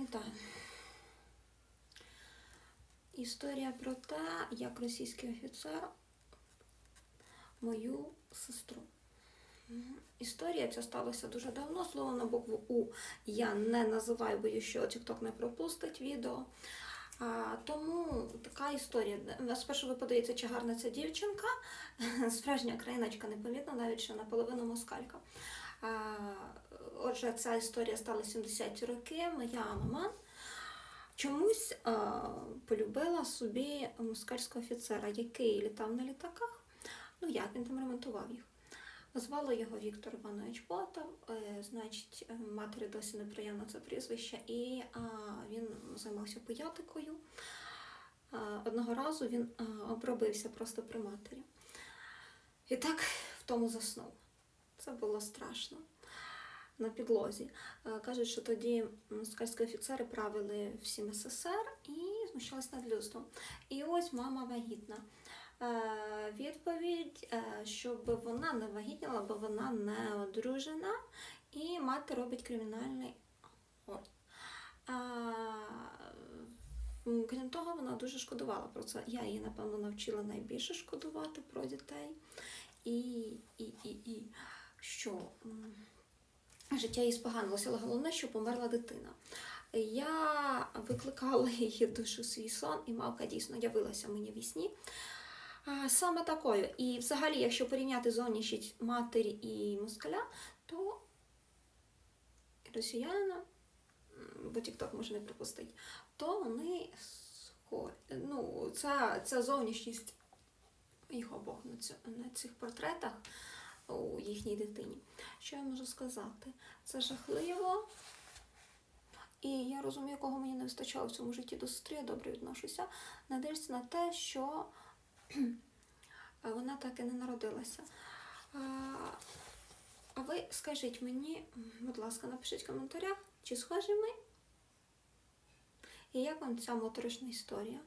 Вітаю. Історія про те, як російський офіцер мою сестру. Історія ця сталася дуже давно. Слово на букву У я не називаю, бо що TikTok не пропустить відео. А, тому така історія. Спершу ви подивіться, чи гарна ця дівчинка. Справжня країночка, непомітна, навіть що наполовину москалька. Отже, ця історія стала 70-ті роки. Моя мама чомусь полюбила собі москальського офіцера, який літав на літаках. Ну як він там ремонтував їх. Звали його Віктор Іванович Ботов, е, значить, матері досі неприємно це прізвище, і він займався пиятикою. Одного разу він обробився просто при матері. І так в тому заснув. Це було страшно. На підлозі. Е, Кажуть, що тоді москальські офіцери правили всім СССР і знущались над людством. І ось мама вагітна. Е, Відповідь, е, щоб вона не вагітніла, бо вона не одружена, і мати робить кримінальний акт. Крім того, вона дуже шкодувала про це. Я її, напевно, навчила найбільше шкодувати про дітей. І, і, і, і що життя їй споганилося, але головне, що померла дитина. Я викликала її душу свій сон, і мавка дійсно явилася мені в сні. Саме такою. І взагалі, якщо порівняти зовнішність матері і москаля, то росіянина, м, бо TikTok може не пропустити, то вони. Ну, ця, ця зовнішність їх обох на цих портретах у їхній дитині. Що я можу сказати? Це жахливо. І я розумію, кого мені не вистачало в цьому житті до сестри, я добре відношуся. Не дивлюся на те, що вона так і не народилася. А ви скажіть мені, будь ласка, напишіть в коментарях, чи схожі ми? І як вам ця моторошна історія?